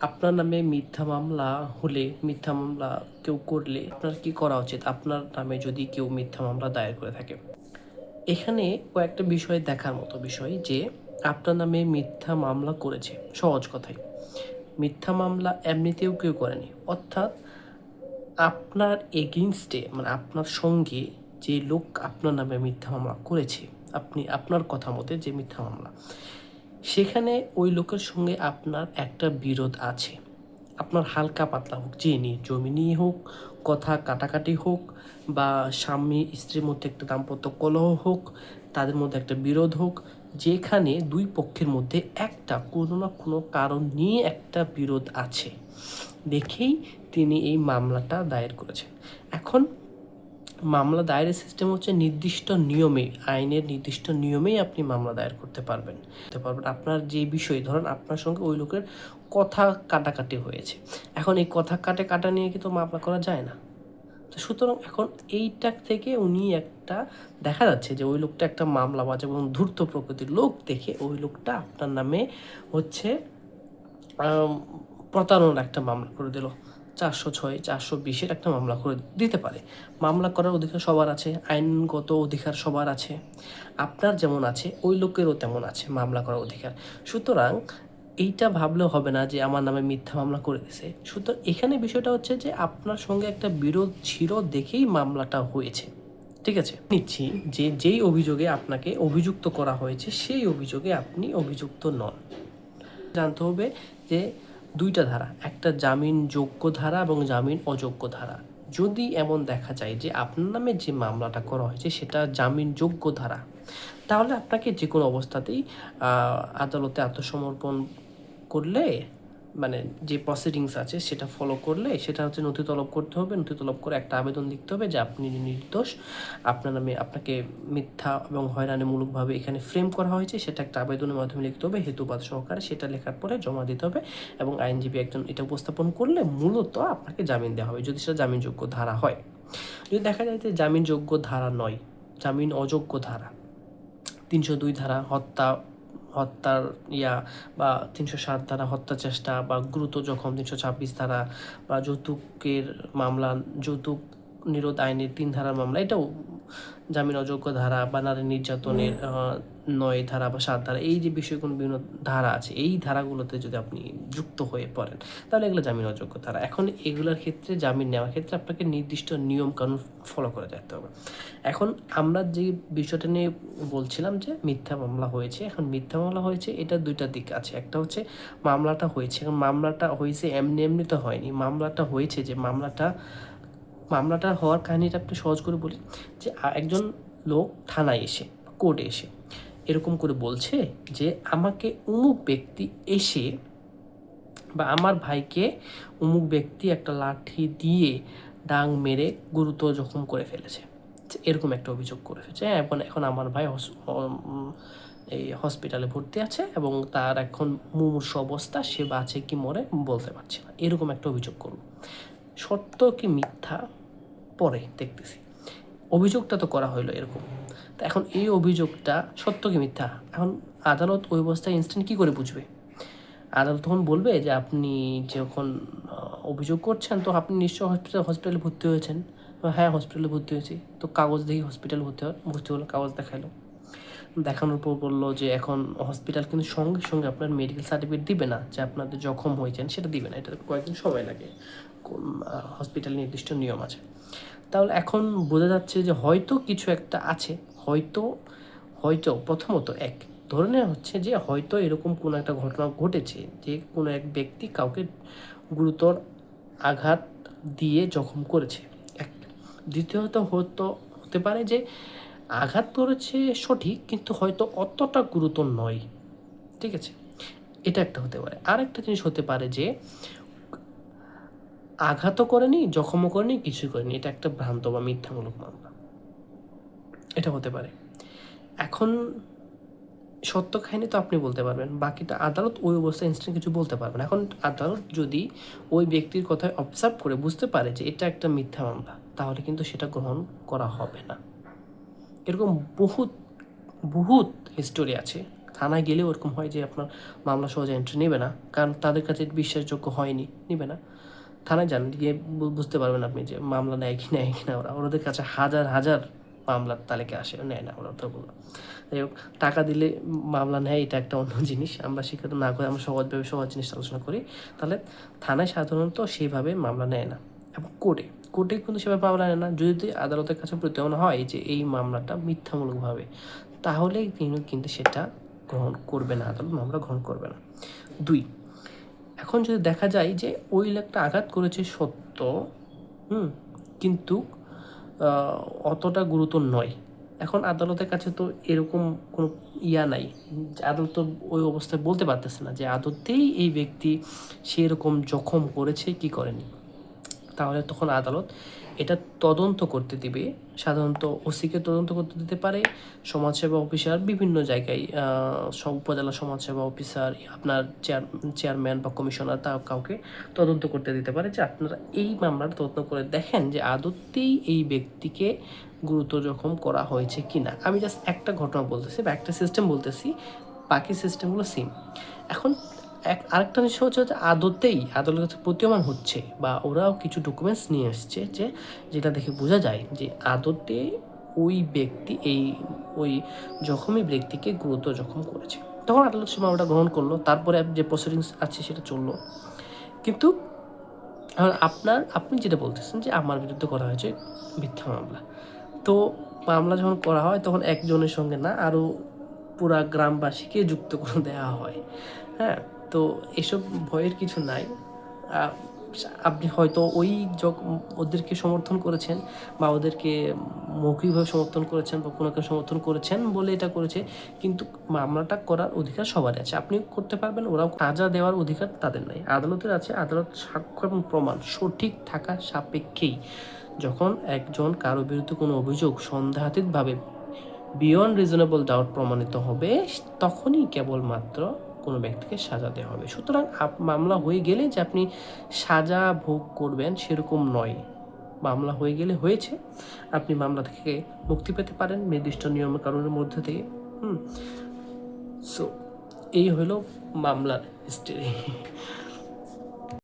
আপনার নামে মিথ্যা মামলা হলে, মিথ্যা মামলা কেউ করলে আপনার কি করা উচিত? আপনার নামে যদি কেউ মিথ্যা মামলা দায়ের করে থাকে। এখানে কয়েকটা বিষয় দেখার মতো বিষয় যে, আপনার নামে মিথ্যা মামলা করেছে, সহজ কথাই। মিথ্যা মামলা এমনিতেও কেউ করেনি। অর্থাৎ আপনার এগেনস্টে মানে আপনার সঙ্গে যে লোক আপনার নামে মিথ্যা মামলা করেছে, আপনি আপনার কথা মতে যে মিথ্যা মামলা। সেখানে ওই লোকের সঙ্গে আপনার একটা বিরোধ আছে। আপনার হালকা পাতলা হোক, যে নিয়ে জমি নিয়ে হোক, কথা কাটাকাটি হোক, বা স্বামী, স্ত্রীর মধ্যে একটা দাম্পত্য কলহ হোক, তাদের মধ্যে একটা বিরোধ হোক, যেখানে দুই পক্ষের মধ্যে একটা কোনো না কোনো কারণ নিয়ে একটা বিরোধ আছে। দেখেই তিনি এই মামলাটা দায়ের করেছেন। এখন মামলা দায়েরের সিস্টেম হচ্ছে নির্দিষ্ট নিয়মে, আইনের নির্দিষ্ট নিয়মেই আপনি মামলা দায়ের করতে পারবেন। পারবেন। আপনার যে বিষয়, ধরেন আপনার সঙ্গে ওই লোকের কথা কাটাকাটি হয়েছে। এখন এই কথা কাটে কাটা নিয়ে কি তো মামলা করা যায় না? তো সুতরাং এখন এইটা থেকে উনি একটা দেখা যাচ্ছে যে ওই লোকটা একটা মামলাবাজ এবং ধূর্ত প্রকৃতির লোক দেখে ওই লোকটা আপনার নামে হচ্ছে প্রতারণার একটা মামলা করে দিল। চারশো ছয়, চারশো বিশের একটা মামলা করে দিতে পারে। মামলা করার অধিকার সবার আছে, আইনগত অধিকার সবার আছে। আপনার যেমন আছে, ওই লোকেরও তেমন আছে মামলা করার অধিকার। সুতরাং এইটা ভাবলেও হবে না যে আমার নামে মিথ্যা মামলা করে দিছে। সুতরাং এখানে বিষয়টা হচ্ছে যে আপনার সঙ্গে একটা বিরোধ ছিল দেখেই মামলাটা হয়েছে। ঠিক আছে? নিচ্ছি যে যেই অভিযোগে আপনাকে অভিযুক্ত করা হয়েছে, সেই অভিযোগে আপনি অভিযুক্ত নন। জানতে হবে যে দুইটা ধারা, একটা জামিন যোগ্য ধারা এবং জামিন অযোগ্য ধারা। যদি এমন দেখা যায় যে আপনার নামে যে মামলাটা করা হয়েছে সেটা জামিন যোগ্য ধারা, তাহলে আপনাকে যে কোনো অবস্থাতেই আদালতে আত্মসমর্পণ করলে মানে যে প্রসিডিংস আছে, সেটা ফলো করলে সেটা হচ্ছে নথি তলব করতে হবে নথি তলব করে একটা আবেদন লিখতে হবে যে আপনি নির্দোষ। আপনার নামে আপনাকে মিথ্যা এবং হয়রানিমূলকভাবে এখানে ফ্রেম করা হয়েছে, সেটা একটা আবেদনের মাধ্যমে লিখতে হবে, হেতুবাদ সহকারে সেটা লেখার পরে জমা দিতে হবে এবং আইনজীবী একজন এটা উপস্থাপন করলে মূলত আপনাকে জামিন দেওয়া হবে, যদি সেটা জামিনযোগ্য ধারা হয়। যদি দেখা যায় যে জামিনযোগ্য ধারা নয়, জামিন অযোগ্য ধারা, তিনশো দুই ধারা হত্যা হত্যার ইয়া বা তিনশো সাত ধারা হত্যা চেষ্টা বা গুরুত জখম, তিনশো ছাব্বিশ ধারা বা যৌতুকের মামলা, যৌতুক নিরোধ আইনের তিন ধারার মামলা, এটাও জামিন অযোগ্য ধারা বা নারী নির্যাতনের নয় ধারা বা সাত ধারা এই যে বিষয়গুলো বিভিন্ন ধারা আছে এই ধারাগুলোতে যদি আপনি যুক্ত হয়ে পড়েন তাহলে এগুলো জামিন অযোগ্য ধারা। এখন এগুলোর ক্ষেত্রে জামিন নেওয়ার ক্ষেত্রে আপনাকে নির্দিষ্ট নিয়ম কানুন ফলো করে যেতে হবে। এখন আমরা যে বিষয়টা নিয়ে বলছিলাম যে মিথ্যা মামলা হয়েছে এখন মিথ্যা মামলা হয়েছে এটা দুইটা দিক আছে। একটা হচ্ছে মামলাটা হয়েছে এখন মামলাটা হয়েছে এমনি এমনি তো হয়নি। মামলাটা হয়েছে যে মামলাটা মামলাটা হওয়ার কাহিনিটা একটু সহজ করে বলি যে একজন লোক থানায় এসে কোর্টে এসে এরকম করে বলছে যে আমাকে অমুক ব্যক্তি এসে বা আমার ভাইকে অমুক ব্যক্তি একটা লাঠি দিয়ে ডাং মেরে গুরুতর জখম করে ফেলেছে। এরকম একটা অভিযোগ করে ফেলেছে। হ্যাঁ, এখন এখন আমার ভাই এই হসপিটালে ভর্তি আছে এবং তার এখন মুমূর্ষ অবস্থা সে বাঁচে কি মরে বলতে পারছে না। এরকম একটা অভিযোগ করল। সত্য কি মিথ্যা? পরে দেখতেছি। অভিযোগটা তো করা হইল এরকম। তো এখন এই অভিযোগটা সত্য কি মিথ্যা? এখন আদালত ওই অবস্থায় ইনস্ট্যান্ট কী করে বুঝবে? আদালত তখন বলবে যে আপনি যখন অভিযোগ করছেন, তো আপনি নিশ্চয় হসপিটাল হসপিটালে ভর্তি হয়েছেন। হ্যাঁ হসপিটালে ভর্তি হয়েছি। তো কাগজ দেখি হসপিটালে ভর্তি হয় ভর্তি হলো, কাগজ দেখাল দেখানোর পর বলল যে এখন হসপিটাল কিন্তু সঙ্গে সঙ্গে আপনার মেডিকেল সার্টিফিকেট দিবে না, যে আপনাদের জখম হয়েছেন সেটা দিবে না, এটা কয়েকদিন সময় লাগে হসপিটাল নির্দিষ্ট নিয়ম আছে। তাহলে এখন বোঝা যাচ্ছে যে হয়তো কিছু একটা আছে, হয়তো হয়তো প্রথমত এক, ধরে নেওয়া হচ্ছে যে হয়তো এরকম কোনো একটা ঘটনা ঘটেছে যে কোনো এক ব্যক্তি কাউকে গুরুতর আঘাত দিয়ে জখম করেছে, এক। দ্বিতীয়ত হতো, হতে পারে যে আঘাত করেছে সঠিক, কিন্তু হয়তো অতটা গুরুতর নয়। ঠিক আছে? এটা একটা হতে পারে। আর একটা জিনিস হতে পারে যে, আঘাতও করেনি, জখমও করেনি, কিছুই করেনি। এটা একটা ভ্রান্ত বা মিথ্যামূলক মামলা। এটা হতে পারে। এখন সত্য কাহিনী তো আপনি বলতে পারবেন, বাকিটা আদালত ওই অবস্থায় ইনস্ট্যান্ট কিছু বলতে পারবেন এখন আদালত যদি ওই ব্যক্তির কথায় অবজার্ভ করে বুঝতে পারে যে এটা একটা মিথ্যা মামলা, তাহলে কিন্তু সেটা গ্রহণ করা হবে না। এরকম বহুত বহুত হিস্টোরি আছে। থানায় গেলে ওরকম হয় যে আপনার মামলা সহজে এন্ট্রি নেবে না, কারণ তাদের কাছে বিশ্বাসযোগ্য হয়নি, নেবে না। থানায় যান, গিয়ে বুঝতে পারবেন আপনি যে মামলা নেয় কি নেয় কি না ওরা। ওদের কাছে হাজার হাজার মামলার তালিকা আসে নেয় না ওরা বলল যাই হোক, টাকা দিলে মামলা নেয়, এটা একটা অন্য জিনিস। আমরা সেক্ষেত্রে না করে আমরা সহজভাবে সহজ জিনিস আলোচনা করি। তাহলে থানায় সাধারণত সেইভাবে মামলা নেয় না। এবং কোর্টে কোর্টে কিন্তু সেভাবে মামলা নেয় না। যদি আদালতের কাছে প্রত্যয়ন হয় যে এই মামলাটা মিথ্যামূলকভাবে, তাহলে তিনি কিন্তু সেটা গ্রহণ করবে না। আদালত মামলা গ্রহণ করবে না। দুই, এখন যদি দেখা যায় যে ওই লোকটা আঘাত করেছে সত্য, হুম, কিন্তু অতটা গুরুতর নয়। এখন আদালতের কাছে তো এরকম কোনো ইয়া নাই। আদালত তো ওই অবস্থায় বলতে পারতেছে না যে আদতেই এই ব্যক্তি সেরকম জখম করেছে কি করেনি। তাহলে তখন আদালত এটা তদন্ত করতে দিবে। সাধারণত ওসিকে তদন্ত করতে দিতে পারে, সমাজসেবা অফিসার বিভিন্ন জায়গায় সব উপজেলা সমাজসেবা অফিসার, আপনার চেয়ার, চেয়ারম্যান বা কমিশনার তা কাউকে তদন্ত করতে দিতে পারে। যে আপনারা এই মামলার তদন্ত করে দেখেন যে আদতেই এই ব্যক্তিকে গুরুতর জখম করা হয়েছে কি না আমি জাস্ট একটা ঘটনা বলতেছি বা একটা সিস্টেম বলতেছি, বাকি সিস্টেমগুলো সেম এখন এক, আরেকটা জিনিস হচ্ছে যে আদতেই আদালতের কাছে প্রতীয়মান হচ্ছে বা ওরাও কিছু ডকুমেন্টস নিয়ে এসছে যে যেটা দেখে বোঝা যায় যে আদতে ওই ব্যক্তি এই, ওই জখমি ব্যক্তিকে গুরুতর জখম করেছে। তখন আদালত সে মামলাটা গ্রহণ করল, তারপরে যে প্রসিডিংস আছে সেটা চলল। কিন্তু আপনার, আপনি যেটা বলতেছেন যে আমার বিরুদ্ধে করা হয়েছে মিথ্যা মামলা। তো মামলা যখন করা হয় তখন একজনের সঙ্গে না আরও পুরা গ্রামবাসীকে যুক্ত করে দেওয়া হয়। হ্যাঁ? তো এসব ভয়ের কিছু নাই। আপনি হয়তো ওই ওদেরকে সমর্থন করেছেন বা ওদেরকে মৌখিকভাবে সমর্থন করেছেন বা কোনো সমর্থন করেছেন বলে এটা করেছে, কিন্তু মামলাটা করার অধিকার সবারই আছে। আপনি করতে পারবেন, ওরাও সাজা দেওয়ার অধিকার তাদের নাই। আদালতের আছে আদালত সাক্ষ্য এবং প্রমাণ সঠিক থাকা সাপেক্ষেই। যখন একজন কারও বিরুদ্ধে কোনো অভিযোগ সন্দেহাতীতভাবে বিয়ন্ড রিজনেবল ডাউট প্রমাণিত হবে, তখনই কেবলমাত্র কোনো ব্যক্তিকে সাজাতে হবে। সুতরাং মামলা হয়ে গেলে যে আপনি সাজা ভোগ করবেন সেরকম নয়। মামলা হয়ে গেলে হয়েছে। আপনি মামলা থেকে মুক্তি পেতে পারেন নির্দিষ্ট নিয়ম কারণের মধ্যে থেকে হুম। সো এই হলো মামলার হিস্ট্রি